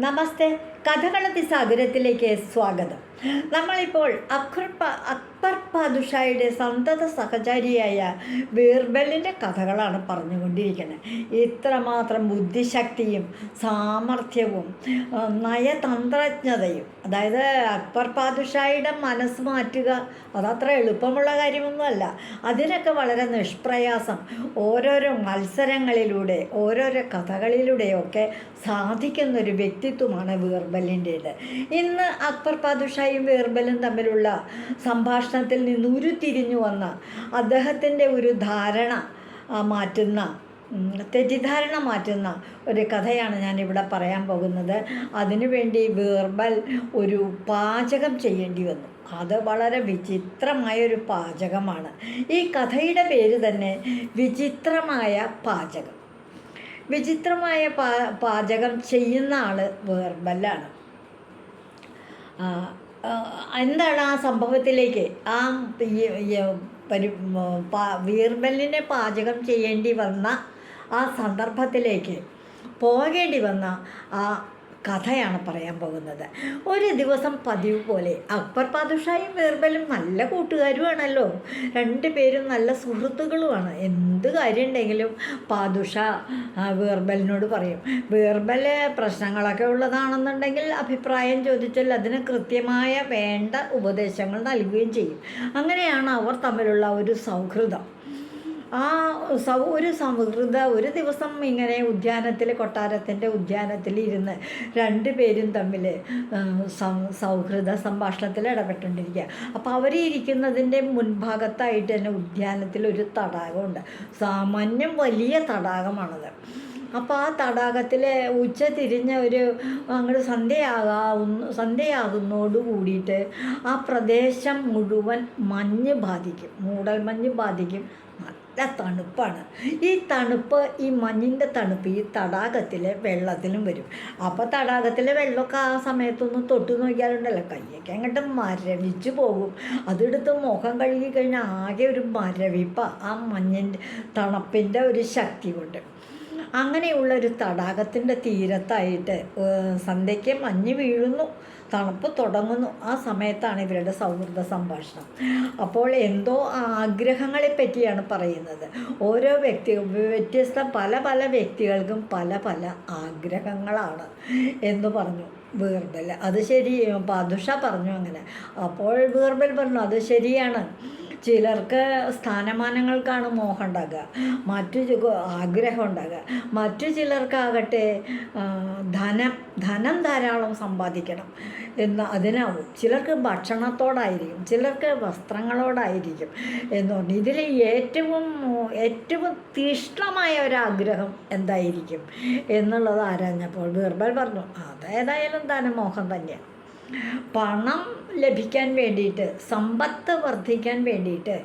നമസ്തേ. കഥകളത്തി സാഗരത്തിലേക്ക് സ്വാഗതം. നമ്മളിപ്പോൾ അക്ബർ അക്ബർ പാദുഷായുടെ സന്തത സഹചാരിയായ ബീർബലിന്റെ കഥകളാണ് പറഞ്ഞുകൊണ്ടിരിക്കുന്നത്. ഇത്രമാത്രം ബുദ്ധിശക്തിയും സാമർഥ്യവും നയതന്ത്രജ്ഞതയും അതായത് അക്ബർ പാദുഷായുടെ മനസ്സ് മാറ്റുക അതത്ര എളുപ്പമുള്ള കാര്യമൊന്നുമല്ല. അതിനൊക്കെ വളരെ നിഷ്പ്രയാസം ഓരോരോ മത്സരങ്ങളിലൂടെ ഓരോരോ കഥകളിലൂടെയൊക്കെ സാധിക്കുന്നൊരു വ്യക്തിത്വമാണ് ബീർബലിന്റേത് ഇന്ന് അക്ബർ പാദുഷായും ബീർബലും തമ്മിലുള്ള സംഭാഷണത്തിൽ നിന്ന് ഉരുത്തിരിഞ്ഞു വന്ന അദ്ദേഹത്തിന്റെ ഒരു ധാരണ മാറ്റുന്ന തെറ്റിദ്ധാരണ മാറ്റുന്ന ഒരു കഥയാണ് ഞാനിവിടെ പറയാൻ പോകുന്നത്. അതിനുവേണ്ടി ബീർബൽ ഒരു പാചകം ചെയ്യേണ്ടി വന്നു. അത് വളരെ വിചിത്രമായൊരു പാചകമാണ്. ഈ കഥയുടെ പേര് തന്നെ വിചിത്രമായ പാചകം. വിചിത്രമായ പാചകം ചെയ്യുന്ന ആൾ വേർബലാണ് എന്താണ് ആ സംഭവത്തിലേക്ക്? ആ പരി ബീർബലിനെ പാചകം ചെയ്യേണ്ടി വന്ന ആ സന്ദർഭത്തിലേക്ക് പോകേണ്ടി വന്ന ആ കഥയാണ് പറയാൻ പോകുന്നത്. ഒരു ദിവസം പതിവ് പോലെ അക്ബർ പാദുഷായും ബീർബലും നല്ല കൂട്ടുകാരുമാണല്ലോ. രണ്ടുപേരും നല്ല സുഹൃത്തുക്കളുമാണ്. എന്ത് കാര്യമുണ്ടെങ്കിലും പാദുഷ ബീർബലിനോട് പറയും. ബീർബൽ പ്രശ്നങ്ങളൊക്കെ ഉള്ളതാണെന്നുണ്ടെങ്കിൽ അഭിപ്രായം ചോദിച്ചാൽ അതിന് കൃത്യമായ വേണ്ട ഉപദേശങ്ങൾ നൽകുകയും ചെയ്യും. അങ്ങനെയാണ് അവർ തമ്മിലുള്ള ഒരു സൗഹൃദം. ആ സൗ ഒരു സൗഹൃദ ഒരു ദിവസം ഇങ്ങനെ ഉദ്യാനത്തിൽ കൊട്ടാരത്തിന്റെ ഉദ്യാനത്തിൽ ഇരുന്ന് രണ്ട് പേരും തമ്മിൽ സൗഹൃദ സംഭാഷണത്തിൽ ഇടപെട്ടുകൊണ്ടിരിക്കുക അപ്പോൾ അവർ ഇരിക്കുന്നതിന്റെ മുൻഭാഗത്തായിട്ട് തന്നെ ഉദ്യാനത്തിൽ ഒരു തടാകമുണ്ട്. സാമാന്യം വലിയ തടാകമാണത്. അപ്പോൾ ആ തടാകത്തിൽ ഉച്ച തിരിഞ്ഞ ഒരു അങ്ങോട്ട് സന്ധ്യയാകാവുന്ന സന്ധ്യയാകുന്നതോട് കൂടിയിട്ട് ആ പ്രദേശം മുഴുവൻ മഞ്ഞ് ബാധിക്കും. മൂടൽ മഞ്ഞ് ബാധിക്കും. നല്ല തണുപ്പാണ്. ഈ തണുപ്പ് ഈ മഞ്ഞിന്റെ തണുപ്പ് ഈ തടാകത്തിലെ വെള്ളത്തിലും വരും. അപ്പോൾ തടാകത്തിലെ വെള്ളമൊക്കെ ആ സമയത്തൊന്ന് തൊട്ട് നോക്കിയാലുണ്ടല്ലോ. കയ്യൊക്കെ അങ്ങോട്ട് മരവിച്ച് പോകും. അതെടുത്ത് മുഖം കഴുകി കഴിഞ്ഞാൽ ആകെ ഒരു മരവിപ്പ ആ മഞ്ഞിന്റെ തണുപ്പിന്റെ ഒരു ശക്തി കൊണ്ട്. അങ്ങനെയുള്ള ഒരു തടാകത്തിന്റെ തീരത്തായിട്ട് സന്ധ്യയ്ക്ക് മഞ്ഞ് വീഴുന്നു തണുപ്പ് തുടങ്ങുന്നു. ആ സമയത്താണ് ഇവരുടെ സൗഹൃദ സംഭാഷണം. അപ്പോൾ എന്തോ ആഗ്രഹങ്ങളെ പറ്റിയാണ് പറയുന്നത്. ഓരോ വ്യക്തി വ്യത്യസ്ത പല പല വ്യക്തികൾക്കും പല പല ആഗ്രഹങ്ങളാണ് എന്ന് പറഞ്ഞു വീർബൽ. അത് ശരി പാദുഷ പറഞ്ഞു അങ്ങനെ. അപ്പോൾ വീർബൽ പറഞ്ഞു അത് ശരിയാണ്. ചിലർക്ക് സ്ഥാനമാനങ്ങൾക്കാണ് മോഹം ഉണ്ടാകുക മറ്റു ആഗ്രഹം ഉണ്ടാകുക മറ്റു ചിലർക്കാകട്ടെ ധനം ധനം ധാരാളം സമ്പാദിക്കണം. എന്ന് അതിനാവും. ചിലർക്ക് ഭക്ഷണത്തോടായിരിക്കും. ചിലർക്ക് വസ്ത്രങ്ങളോടായിരിക്കും. എന്നുകൊണ്ട് ഇതിൽ ഏറ്റവും ഏറ്റവും തീഷ്ണമായ ഒരാഗ്രഹം എന്തായിരിക്കും? എന്നുള്ളത് ആരാഞ്ഞപ്പോൾ ബീർബൽ പറഞ്ഞു അതേതായാലും ധനമോഹം തന്നെയാണ്. പണം ലഭിക്കാൻ വേണ്ടിയിട്ട് സമ്പത്ത് വർദ്ധിക്കാൻ വേണ്ടിയിട്ട്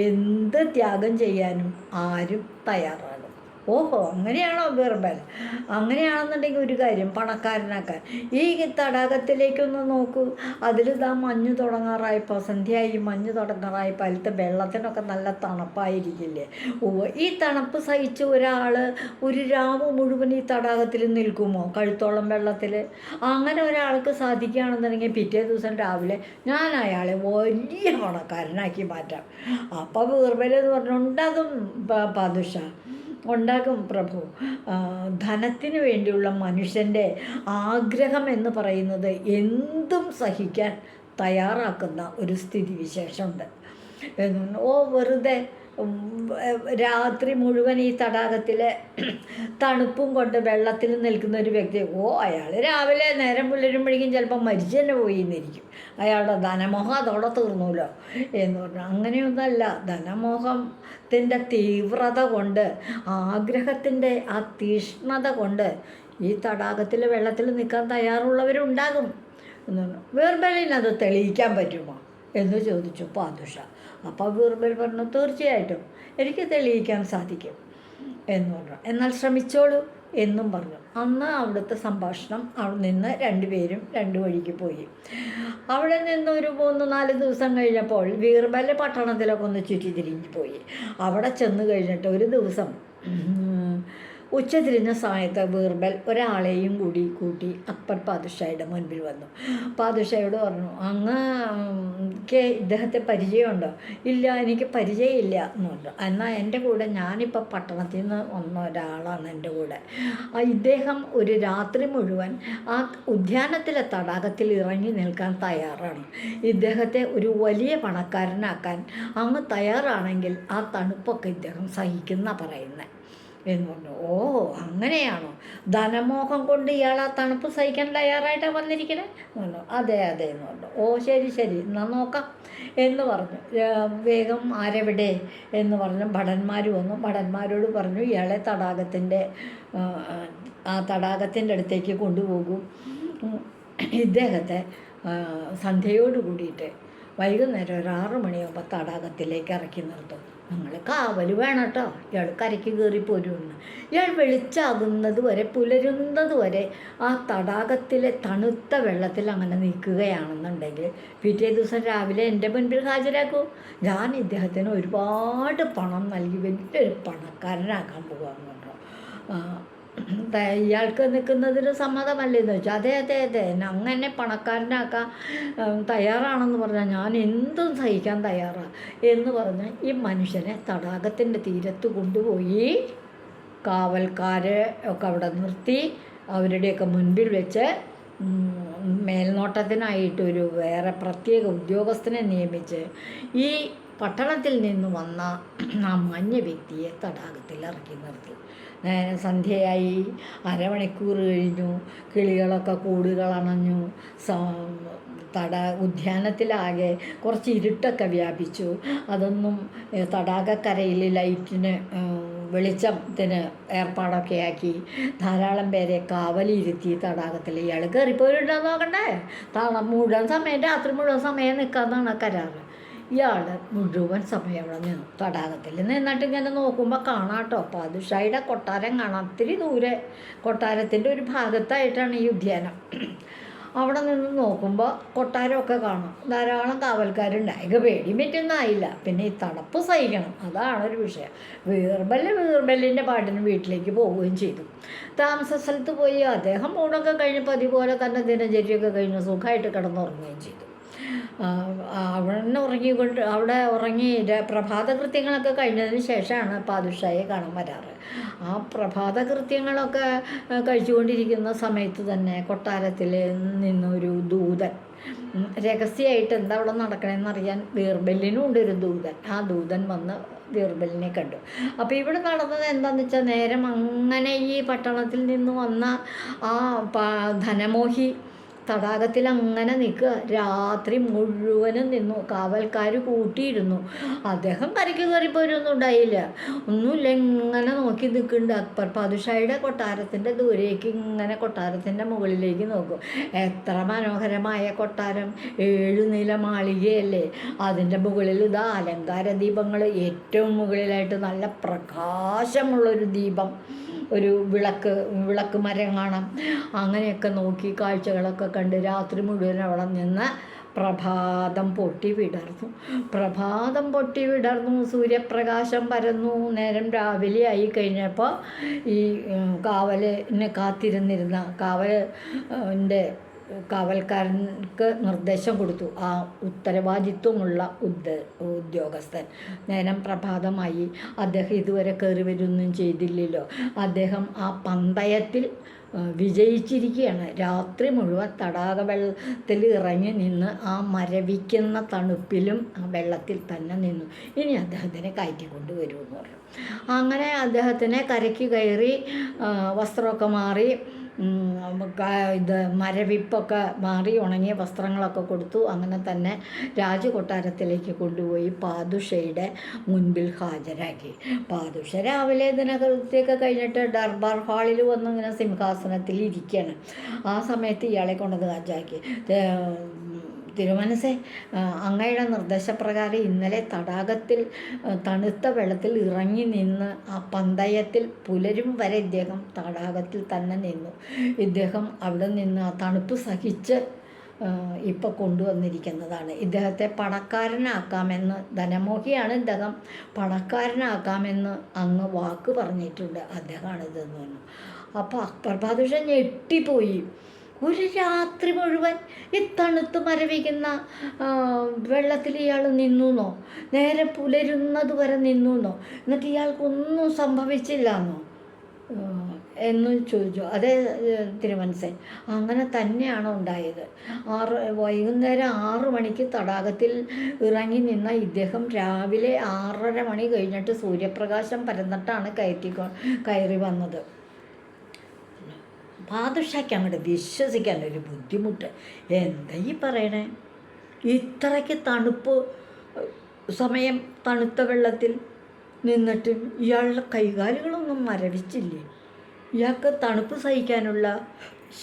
എന്ത് ത്യാഗം ചെയ്യാനും ആരും തയ്യാറാകും ഓഹോ അങ്ങനെയാണോ ബീർബൽ അങ്ങനെയാണെന്നുണ്ടെങ്കിൽ ഒരു കാര്യം പണക്കാരനാക്കാൻ ഈ തടാകത്തിലേക്കൊന്ന് നോക്കൂ. അതിൽ ഇതാ മഞ്ഞ് തുടങ്ങാറായപ്പോൾ സന്ധ്യയായി മഞ്ഞ് തുടങ്ങാറായപ്പോൾ അതിലത്തെ വെള്ളത്തിനൊക്കെ നല്ല തണുപ്പായിരിക്കില്ലേ? ഓ ഈ തണുപ്പ് സഹിച്ച് ഒരാൾ ഒരു രാവ് മുഴുവൻ ഈ തടാകത്തിൽ നിൽക്കുമോ? കഴുത്തോളം വെള്ളത്തിൽ അങ്ങനെ ഒരാൾക്ക് സാധിക്കുകയാണെന്നുണ്ടെങ്കിൽ പിറ്റേ ദിവസം രാവിലെ ഞാൻ അയാളെ വലിയ പണക്കാരനാക്കി മാറ്റാം. അപ്പോൾ ബീർബൽ എന്ന് പറഞ്ഞുകൊണ്ടതും പാദുഷ. ഉണ്ടാകും പ്രഭു. ധനത്തിന് വേണ്ടിയുള്ള മനുഷ്യന്റെ ആഗ്രഹം എന്ന് പറയുന്നത് എന്തും സഹിക്കാൻ തയ്യാറാക്കുന്ന ഒരു സ്ഥിതിവിശേഷമുണ്ട്. ഓ വെറുതെ രാത്രി മുഴുവൻ ഈ തടാകത്തിലെ തണുപ്പും കൊണ്ട് വെള്ളത്തിൽ നിൽക്കുന്ന ഒരു വ്യക്തി ഓ അയാൾ രാവിലെ നേരം പുലരുമ്പോഴേക്കും ചിലപ്പോൾ മരിച്ചു തന്നെ പോയി എന്നിരിക്കും അയാളുടെ ധനമോഹം അതോടെ തീർന്നുല്ലോ എന്ന് പറഞ്ഞു. അങ്ങനെയൊന്നല്ല. ധനമോഹത്തിന്റെ തീവ്രത കൊണ്ട് ആഗ്രഹത്തിന്റെ ആ തീഷ്ണത കൊണ്ട് ഈ തടാകത്തിലെ വെള്ളത്തിൽ നിൽക്കാൻ തയ്യാറുള്ളവരുണ്ടാകും. എന്ന് പറഞ്ഞു. വീർബലിന് അത് തെളിയിക്കാൻ പറ്റുമോ? എന്ന് ചോദിച്ചു പാതുഷ അപ്പോൾ വീർബൽ പറഞ്ഞു തീർച്ചയായിട്ടും. എനിക്ക് തെളിയിക്കാൻ സാധിക്കും. എന്ന് പറഞ്ഞു. എന്നാൽ ശ്രമിച്ചോളൂ. എന്നും പറഞ്ഞു. അന്ന് അവിടുത്തെ സംഭാഷണം അവിടെ നിന്ന് രണ്ടുപേരും രണ്ടു വഴിക്ക് പോയി. അവിടെ നിന്ന് ഒരു മൂന്ന് നാല് ദിവസം കഴിഞ്ഞപ്പോൾ ബീർബൽ പട്ടണത്തിലൊക്കെ ഒന്ന് ചുറ്റി തിരിഞ്ഞ് പോയി. അവിടെ ചെന്ന് കഴിഞ്ഞിട്ട് ഒരു ദിവസം ഉച്ചതിരിഞ്ഞ സമയത്ത് ബീർബൽ ഒരാളെയും കൂടി കൂട്ടി അക്ബർ പാദുഷായുടെ മുൻപിൽ വന്നു. പാദുഷായോട് പറഞ്ഞു അങ്ങ് എനിക്ക് ഇദ്ദേഹത്തെ പരിചയമുണ്ടോ? ഇല്ല എനിക്ക് പരിചയമില്ല എന്ന് പറഞ്ഞു. എന്നാൽ എന്റെ കൂടെ ഞാനിപ്പോൾ പട്ടണത്തിൽ നിന്ന് വന്ന ഒരാളാണ് എന്റെ കൂടെ. ആ ഇദ്ദേഹം ഒരു രാത്രി മുഴുവൻ ആ ഉദ്യാനത്തിലെ തടാകത്തിൽ ഇറങ്ങി നിൽക്കാൻ തയ്യാറാണ്. ഇദ്ദേഹത്തെ ഒരു വലിയ പണക്കാരനാക്കാൻ അങ്ങ് തയ്യാറാണെങ്കിൽ ആ തണുപ്പൊക്കെ ഇദ്ദേഹം സഹിക്കുന്ന പറയുന്നത് എന്ന് പറഞ്ഞു. ഓ അങ്ങനെയാണോ? ധനമോഹം കൊണ്ട് ഇയാൾ ആ തണുപ്പ് സഹിക്കാൻ തയ്യാറായിട്ടാണ് വന്നിരിക്കണേ? എന്ന് പറഞ്ഞു. അതെ അതെ എന്ന് പറഞ്ഞു. ഓ ശരി ശരി. എന്നാൽ നോക്കാം എന്ന് പറഞ്ഞു. വേഗം ആരെവിടെ? എന്ന് പറഞ്ഞു. ഭടന്മാർ വന്നു. ഭടന്മാരോട് പറഞ്ഞു ഇയാളെ തടാകത്തിന്റെ ആ തടാകത്തിന്റെ അടുത്തേക്ക് കൊണ്ടുപോകും. ഇദ്ദേഹത്തെ സന്ധ്യയോട് കൂടിയിട്ട് വൈകുന്നേരം ഒരു ആറ് മണിയാകുമ്പോൾ തടാകത്തിലേക്ക് ഇറക്കി നിർത്തും. നിങ്ങൾ കാവൽ വേണം കേട്ടോ ഇയാൾ കരയ്ക്ക് കയറി പോരുമെന്ന്. ഇയാൾ വെളിച്ചാകുന്നത് വരെ പുലരുന്നത് വരെ ആ തടാകത്തിലെ തണുത്ത വെള്ളത്തിൽ അങ്ങനെ നിൽക്കുകയാണെന്നുണ്ടെങ്കിൽ പിറ്റേ ദിവസം രാവിലെ എന്റെ മുൻപിൽ ഹാജരാക്കൂ. ഞാൻ ഇദ്ദേഹത്തിന് ഒരുപാട് പണം നൽകി വലിയൊരു പണക്കാരനാക്കാൻ ആ, ത- ഇയാൾക്ക് നിൽക്കുന്നതിന് സമ്മതമല്ലെന്ന് ചോദിച്ചു അതെ അതെ അതെ അങ്ങനെ പണക്കാരനാക്കാൻ തയ്യാറാണെന്ന് പറഞ്ഞാൽ ഞാൻ എന്തും സഹിക്കാൻ തയ്യാറാണ് എന്ന് പറഞ്ഞ് ഈ മനുഷ്യനെ തടാകത്തിന്റെ തീരത്ത് കൊണ്ടുപോയി കാവൽക്കാരെ ഒക്കെ അവിടെ നിർത്തി അവരുടെയൊക്കെ മുൻപിൽ വെച്ച് മേൽനോട്ടത്തിനായിട്ട് ഒരു വേറെ പ്രത്യേക ഉദ്യോഗസ്ഥനെ നിയമിച്ച് ഈ പട്ടണത്തിൽ നിന്ന് വന്ന ആ മഞ്ഞ വ്യക്തിയെ തടാകത്തിൽ ഇറക്കി നിർത്തി. സന്ധ്യയായി. അരമണിക്കൂർ കഴിഞ്ഞു. കിളികളൊക്കെ സ തട ഉദ്യാനത്തിലാകെ കുറച്ച് ഇരുട്ടൊക്കെ വ്യാപിച്ചു. അതൊന്നും തടാകക്കരയിൽ ലൈറ്റിന് വെളിച്ചത്തിന് ഏർപ്പാടൊക്കെ ആക്കി. ധാരാളം പേരെ കാവലിരുത്തി തടാകത്തിൽ ഇയാൾ കയറിപ്പോയിട്ടുണ്ടോ നോക്കണ്ടേ? തള മുഴുവൻ സമയം രാത്രി മുഴുവൻ സമയം നിൽക്കാന്നാണ് കരാറ്. ഇയാൾ മുഴുവൻ സമയം അവിടെ നിന്നു തടാകത്തിൽ നിന്നിട്ട് ഇങ്ങനെ നോക്കുമ്പോൾ കാണാം കേട്ടോ ഷൈഡ കൊട്ടാരം കാണാം. ഒത്തിരി ദൂരെ കൊട്ടാരത്തിന്റെ ഒരു ഭാഗത്തായിട്ടാണ് ഈ ഉദ്യാനം. അവിടെ നിന്ന് നോക്കുമ്പോൾ കൊട്ടാരമൊക്കെ കാണാം. ധാരാളം കാവൽക്കാരുണ്ട്. അതിന് പേടി പറ്റൊന്നും പിന്നെ ഈ തണുപ്പ് സഹിക്കണം. അതാണ് ഒരു വിഷയം. വീർബൽ വീർബലിന്റെ പാട്ടിന് വീട്ടിലേക്ക് പോവുകയും ചെയ്തു. താമസ സ്ഥലത്ത് പോയി അദ്ദേഹം ഊണൊക്കെ കഴിഞ്ഞപ്പോൾ അതുപോലെ തന്നെ ദിനചര്യയൊക്കെ കഴിഞ്ഞ് സുഖമായിട്ട് കിടന്നുറങ്ങുകയും ചെയ്തു. അവിടെ ഉറങ്ങിക്കൊണ്ട് അവിടെ ഉറങ്ങി പ്രഭാതകൃത്യങ്ങളൊക്കെ പ്രഭാത കൃത്യങ്ങളൊക്കെ കഴിഞ്ഞതിന് ശേഷമാണ് പാതുഷായെ കാണാൻ വരാറ്. ആ പ്രഭാത കൃത്യങ്ങളൊക്കെ കഴിച്ചുകൊണ്ടിരിക്കുന്ന സമയത്ത് തന്നെ കൊട്ടാരത്തിൽ നിന്നൊരു ദൂതൻ രഹസ്യമായിട്ട് എന്താ അവിടെ നടക്കണമെന്ന് അറിയാൻ ബീർബലിനും ഉണ്ട് ഒരു ദൂതൻ. ആ ദൂതൻ വന്ന് ബീർബലിനെ കണ്ടു. അപ്പോൾ ഇവിടെ നടന്നത് എന്താണെന്ന് വെച്ചാൽ നേരം അങ്ങനെ ഈ പട്ടണത്തിൽ നിന്ന് വന്ന ആ ധനമോഹി തടാകത്തിൽ അങ്ങനെ നിൽക്കുക. രാത്രി മുഴുവനും നിന്നു. കാവൽക്കാർ കൂട്ടിയിരുന്നു. അദ്ദേഹം കരയ്ക്ക് കയറിപ്പോരൊന്നും ഉണ്ടായില്ല. ഒന്നുമില്ല ഇങ്ങനെ നോക്കി നിൽക്കുന്നുണ്ട്. അക്ബർ പാതുഷായുടെ കൊട്ടാരത്തിന്റെ ദൂരേക്ക് ഇങ്ങനെ കൊട്ടാരത്തിന്റെ മുകളിലേക്ക് നോക്കും. എത്ര മനോഹരമായ കൊട്ടാരം. ഏഴു നില മാളികയല്ലേ. അതിന്റെ മുകളിൽ ഇതാ അലങ്കാര ദീപങ്ങൾ ഏറ്റവും മുകളിലായിട്ട് നല്ല പ്രകാശമുള്ളൊരു ദീപം. ഒരു വിളക്ക് വിളക്ക് മരം കാണാം. അങ്ങനെയൊക്കെ നോക്കി കാഴ്ചകളൊക്കെ കണ്ട് രാത്രി മുഴുവൻ അവിടെ നിന്ന് പ്രഭാതം പൊട്ടി വിടർന്നു. പ്രഭാതം പൊട്ടി വിടർന്നു സൂര്യപ്രകാശം പരന്നു. നേരം രാവിലെ ആയി കഴിഞ്ഞപ്പോൾ ഈ കാവലിനെ കാത്തിരുന്നിരുന്ന കാവലിന്റെ കാവൽക്കാരൻക്ക് നിർദ്ദേശം കൊടുത്തു. ആ ഉത്തരവാദിത്വമുള്ള ഉദ് ഉദ്യോഗസ്ഥൻ. നേരം പ്രഭാതമായി അദ്ദേഹം ഇതുവരെ കയറി വരുന്നൊന്നും ചെയ്തില്ലല്ലോ. അദ്ദേഹം ആ പന്തയത്തിൽ വിജയിച്ചിരിക്കുകയാണ് രാത്രി മുഴുവൻ തടാക വെള്ളത്തിൽ ഇറങ്ങി നിന്ന് ആ മരവിക്കുന്ന തണുപ്പിലും ആ വെള്ളത്തിൽ തന്നെ നിന്നു. ഇനി അദ്ദേഹത്തിനെ കയറ്റിക്കൊണ്ട് വരുമെന്ന് പറഞ്ഞു. അങ്ങനെ അദ്ദേഹത്തിനെ കരയ്ക്ക് കയറി വസ്ത്രമൊക്കെ മാറി ഇത് മരവിപ്പൊക്കെ മാറി ഉണങ്ങിയ വസ്ത്രങ്ങളൊക്കെ കൊടുത്തു. അങ്ങനെ തന്നെ രാജകൊട്ടാരത്തിലേക്ക് കൊണ്ടുപോയി പാതുഷയുടെ മുൻപിൽ ഹാജരാക്കി. പാതുഷ രാവിലെ ദിനകൃത്യമൊക്കെ കഴിഞ്ഞിട്ട് ദർബാർ ഹാളിൽ വന്ന് ഇങ്ങനെ സിംഹാസനത്തിൽ ഇരിക്കുകയാണ് ആ സമയത്ത് ഇയാളെ കൊണ്ടത് ഹാജരാക്കി. തിരുമനസെ അങ്ങയുടെ നിർദ്ദേശപ്രകാരം ഇന്നലെ തടാകത്തിൽ തണുത്ത വെള്ളത്തിൽ ഇറങ്ങി നിന്ന് ആ പന്തയത്തിൽ പുലരും വരെ ഇദ്ദേഹം തടാകത്തിൽ തന്നെ നിന്നു. ഇദ്ദേഹം അവിടെ നിന്ന് ആ തണുപ്പ് സഹിച്ച് ഇപ്പോൾ കൊണ്ടുവന്നിരിക്കുന്നതാണ്. ഇദ്ദേഹത്തെ പണക്കാരനാക്കാമെന്ന് ധനമോഹിയാണ് ഇദ്ദേഹം പണക്കാരനാക്കാമെന്ന് അങ്ങ് വാക്ക് പറഞ്ഞിട്ടുണ്ട്. അദ്ദേഹമാണ് ഇതെന്ന് പറഞ്ഞു. അപ്പോൾ അക്ബർ ബാദുഷ ഞെട്ടിപ്പോയി. ഒരു രാത്രി മുഴുവൻ ഈ തണുത്ത് മരവിക്കുന്ന വെള്ളത്തിൽ ഇയാൾ നിന്നുന്നോ? നേരെ പുലരുന്നത് വരെ നിന്നുന്നോ? എന്നിട്ട് ഇയാൾക്കൊന്നും സംഭവിച്ചില്ല എന്നോ എന്ന് ചോദിച്ചു. അതേ തിരുമനസൻ. അങ്ങനെ തന്നെയാണ് ഉണ്ടായത്. ആറ് വൈകുന്നേരം ആറ് മണിക്ക് തടാകത്തിൽ ഇറങ്ങി നിന്ന ഇദ്ദേഹം രാവിലെ ആറര മണി കഴിഞ്ഞിട്ട് സൂര്യപ്രകാശം പരന്നിട്ടാണ് കയറ്റി കയറി വന്നത്. പാദുഷയ്ക്ക് അങ്ങോട്ട് വിശ്വസിക്കാൻ ഒരു ബുദ്ധിമുട്ട്. എന്താ ഈ പറയണേ? ഇത്രയ്ക്ക് തണുപ്പ് സമയം തണുത്ത വെള്ളത്തിൽ നിന്നിട്ട് ഇയാളുടെ കൈകാലുകളൊന്നും മരവിച്ചില്ലേ? ഇയാൾക്ക് തണുപ്പ് സഹിക്കാനുള്ള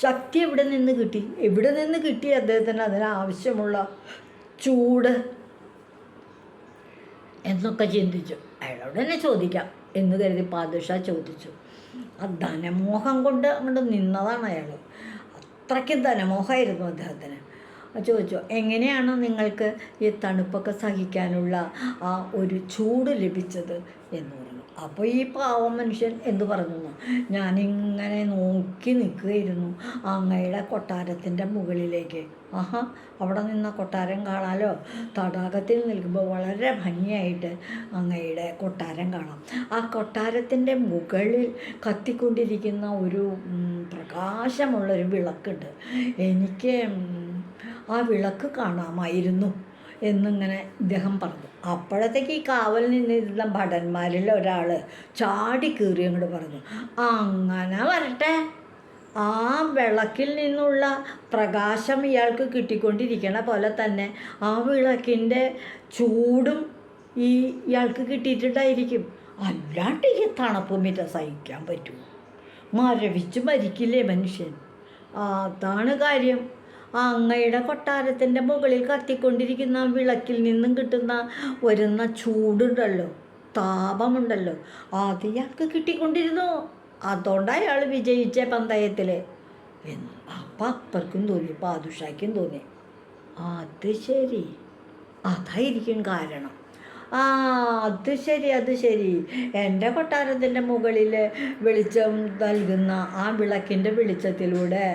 ശക്തി എവിടെ നിന്ന് കിട്ടി? എവിടെ നിന്ന് കിട്ടി അദ്ദേഹത്തിന് അതിനാവശ്യമുള്ള ചൂട്? എന്നൊക്കെ ചിന്തിച്ചു. അയാളോട് തന്നെ ചോദിക്കാം എന്ന് കരുതി പാദുഷ ചോദിച്ചു. ആ ധനമോഹം കൊണ്ട് അങ്ങോട്ട് നിന്നതാണ് അയാൾ അത്രയ്ക്കും ധനമോഹമായിരുന്നു അദ്ദേഹത്തിന്. ചോദിച്ചു എങ്ങനെയാണ് നിങ്ങൾക്ക് ഈ തണുപ്പൊക്കെ സഹിക്കാനുള്ള ആ ഒരു ചൂട് ലഭിച്ചത്? എന്ന് അപ്പോൾ ഈ പാവം മനുഷ്യൻ എന്തു പറഞ്ഞു? ഞാനിങ്ങനെ നോക്കി നിൽക്കുകയായിരുന്നു അങ്ങയുടെ കൊട്ടാരത്തിന്റെ മുകളിലേക്ക്. ആഹാ അവിടെ നിന്ന കൊട്ടാരം കാണാലോ? തടാകത്തിൽ നിൽക്കുമ്പോൾ വളരെ ഭംഗിയായിട്ട് അങ്ങയുടെ കൊട്ടാരം കാണാം. ആ കൊട്ടാരത്തിന്റെ മുകളിൽ കത്തിക്കൊണ്ടിരിക്കുന്ന ഒരു പ്രകാശമുള്ളൊരു വിളക്കുണ്ട്. എനിക്ക് ആ വിളക്ക് കാണാമായിരുന്നു. എന്നിങ്ങനെ ഇദ്ദേഹം പറഞ്ഞു. അപ്പോഴത്തേക്ക് ഈ കാവൽ നിന്നിരുന്ന ഭടന്മാരിൽ ഒരാൾ ചാടി കീറി അങ്ങോട്ട് പറഞ്ഞു അങ്ങനെ വരട്ടെ. ആ വിളക്കിൽ നിന്നുള്ള പ്രകാശം ഇയാൾക്ക് കിട്ടിക്കൊണ്ടിരിക്കണ പോലെ തന്നെ ആ വിളക്കിന്റെ ചൂടും ഈ ഇയാൾക്ക് കിട്ടിയിട്ടുണ്ടായിരിക്കും. അല്ലാണ്ട് ഈ തണുപ്പ് മിറ്റ സഹിക്കാൻ പറ്റുമോ മരവിച്ച് മരിക്കില്ലേ മനുഷ്യൻ. അതാണ് കാര്യം. ആ അങ്ങയുടെ കൊട്ടാരത്തിന്റെ മുകളിൽ കത്തിക്കൊണ്ടിരിക്കുന്ന വിളക്കിൽ നിന്നും കിട്ടുന്ന വരുന്ന ചൂടുണ്ടല്ലോ താപമുണ്ടല്ലോ. അത് ഇയാൾക്ക് കിട്ടിക്കൊണ്ടിരുന്നു. അതുകൊണ്ടാണ് അയാൾ വിജയിച്ച പന്തയത്തിൽ അപ്പം അപ്പർക്കും തോന്നി പാതുഷായ്ക്കും തോന്നി. അത് ശരി. അതായിരിക്കും കാരണം. ആ അത് ശരി അത് ശരി. എന്റെ കൊട്ടാരത്തിന്റെ മുകളിൽ വെളിച്ചം നൽകുന്ന ആ വിളക്കിന്റെ വെളിച്ചത്തിലൂടെ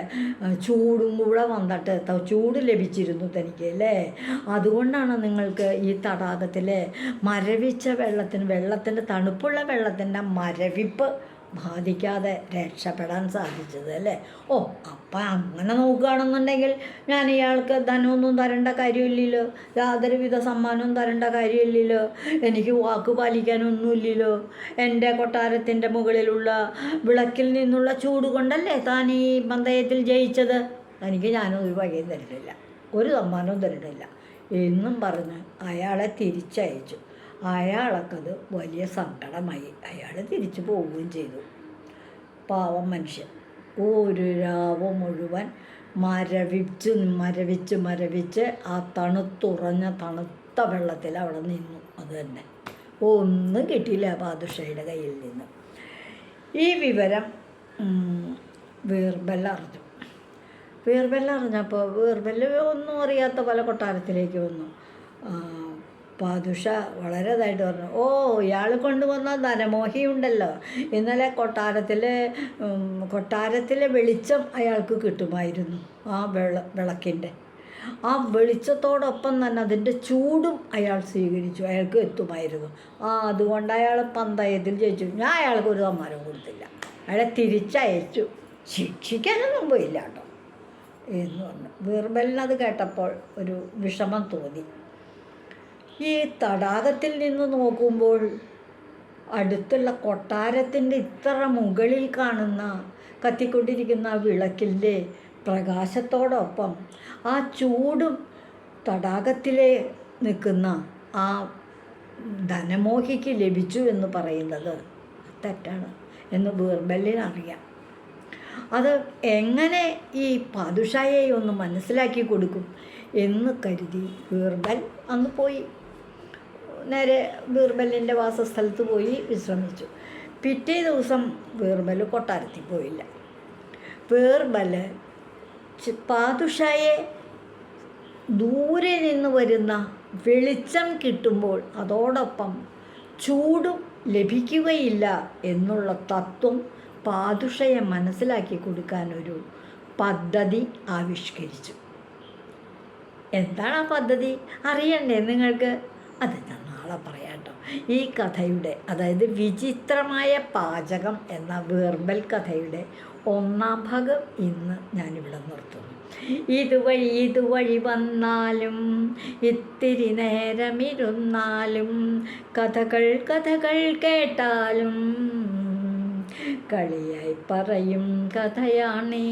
ചൂടും കൂടെ വന്നിട്ട് ചൂട് ലഭിച്ചിരുന്നു തനിക്ക് അല്ലേ? അതുകൊണ്ടാണ് നിങ്ങൾക്ക് ഈ തടാകത്തിലെ മരവിച്ച വെള്ളത്തിന് വെള്ളത്തിന്റെ തണുപ്പുള്ള വെള്ളത്തിന്റെ മരവിപ്പ് ബാധിക്കാതെ രക്ഷപ്പെടാൻ സാധിച്ചത് അല്ലേ? ഓ അപ്പം അങ്ങനെ നോക്കുകയാണെന്നുണ്ടെങ്കിൽ ഞാൻ ഇയാൾക്ക് ധനമൊന്നും തരേണ്ട കാര്യമില്ലല്ലോ യാതൊരു വിധ സമ്മാനവും തരേണ്ട കാര്യമില്ലല്ലോ എനിക്ക് വാക്ക് പാലിക്കാനൊന്നുമില്ലല്ലോ. എന്റെ കൊട്ടാരത്തിന്റെ മുകളിലുള്ള വിളക്കിൽ നിന്നുള്ള ചൂട് കൊണ്ടല്ലേ താൻ ഈ പന്തയത്തിൽ ജയിച്ചത്? എനിക്ക് ഞാനും ഒരു വകയും തരുന്നില്ല ഒരു സമ്മാനവും തരുന്നില്ല. എന്നും പറഞ്ഞ് അയാളെ തിരിച്ചയച്ചു. അയാൾക്കത് വലിയ സങ്കടമായി. അയാൾ തിരിച്ചു പോവുകയും ചെയ്തു. പാവം മനുഷ്യൻ. ഒരു രാവ് മുഴുവൻ മരവിച്ച് മരവിച്ച് മരവിച്ച് ആ തണുത്തുറഞ്ഞ തണുത്ത വെള്ളത്തിൽ അവിടെ നിന്നു. അത് തന്നെ. ഒന്നും കിട്ടിയില്ല പാതുഷയുടെ കയ്യിൽ നിന്ന്. ഈ വിവരം വീർബല്ലറിഞ്ഞു അറിഞ്ഞപ്പോൾ വീർബൽ ഒന്നും അറിയാത്ത പല കൊട്ടാരത്തിലേക്ക് വന്നു. ആ, പാതുഷ വളരെ ഇതായിട്ട് പറഞ്ഞു ഓ ഇയാൾ കൊണ്ടുവന്ന ധനമോഹി ഉണ്ടല്ലോ ഇന്നലെ കൊട്ടാരത്തിലെ കൊട്ടാരത്തിലെ വെളിച്ചം അയാൾക്ക് കിട്ടുമായിരുന്നു ആ വെള വിളക്കിന്റെ. ആ വെളിച്ചത്തോടൊപ്പം തന്നെ അതിന്റെ ചൂടും അയാൾ സ്വീകരിച്ചു അയാൾക്ക് എത്തുമായിരുന്നു. ആ അതുകൊണ്ട് അയാൾ പന്തയത്തിൽ ജയിച്ചു. ഞാൻ അയാൾക്ക് ഒരു സമ്മാനം കൊടുത്തില്ല. അയാളെ തിരിച്ചയച്ചു. ശിക്ഷിക്കാനൊന്നും പോയില്ല കേട്ടോ എന്ന് പറഞ്ഞു. ബീർബലിനത് കേട്ടപ്പോൾ ഒരു വിഷമം തോന്നി. ഈ തടാകത്തിൽ നിന്ന് നോക്കുമ്പോൾ അടുത്തുള്ള കൊട്ടാരത്തിന്റെ ഇത്ര മുകളിൽ കാണുന്ന കത്തിക്കൊണ്ടിരിക്കുന്ന വിളക്കിന്റെ പ്രകാശത്തോടൊപ്പം ആ ചൂടും തടാകത്തിലെ നിൽക്കുന്ന ആ ധനമോഹിക്ക് ലഭിച്ചു എന്ന് പറയുന്നത് തെറ്റാണ് എന്ന് ബീർബലിനറിയാം അത് എങ്ങനെ ഈ പാതുഷായെ ഒന്ന് മനസ്സിലാക്കി കൊടുക്കും എന്ന് കരുതി ബീർബൽ അന്ന് പോയി. നേരെ ബീർബലിന്റെ വാസസ്ഥലത്ത് പോയി വിശ്രമിച്ചു. പിറ്റേ ദിവസം ബീർബൽ കൊട്ടാരത്തിൽ പോയില്ല. ബീർബൽ പാതുഷായെ ദൂരെ നിന്ന് വരുന്ന വെളിച്ചം കിട്ടുമ്പോൾ അതോടൊപ്പം ചൂടും ലഭിക്കുകയില്ല എന്നുള്ള തത്വം പാതുഷയെ മനസ്സിലാക്കി കൊടുക്കാൻ ഒരു പദ്ധതി ആവിഷ്കരിച്ചു. എന്താണ് ആ പദ്ധതി? അറിയണ്ടേ നിങ്ങൾക്ക്? അത് നാളെ പറയാം കേട്ടോ ഈ കഥയുടെ അതായത് വിചിത്രമായ പാചകം എന്ന വേർബൽ കഥയുടെ ഒന്നാം ഭാഗം ഇന്ന് ഞാനിവിടെ നിർത്തുന്നു. ഇതുവഴി ഇതുവഴി വന്നാലും ഇത്തിരി നേരമിരുന്നാലും കഥകൾ കഥകൾ കേട്ടാലും കളിയായി പറയും കഥയാണേ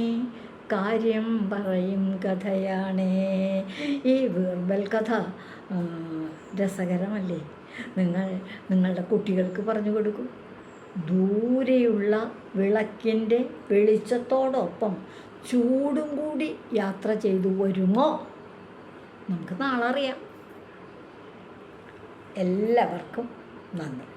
കാര്യം പറയും കഥയാണേ. ഈ വേർബൽ കഥ രസകരമല്ലേ? നിങ്ങൾ നിങ്ങളുടെ കുട്ടികൾക്ക് പറഞ്ഞു കൊടുക്കും. ദൂരെയുള്ള വിളക്കിന്റെ വെളിച്ചത്തോടൊപ്പം ചൂടും കൂടി യാത്ര ചെയ്തു വരുമോ? നമുക്ക് നാളെ അറിയാം എല്ലാവർക്കും നന്ദി.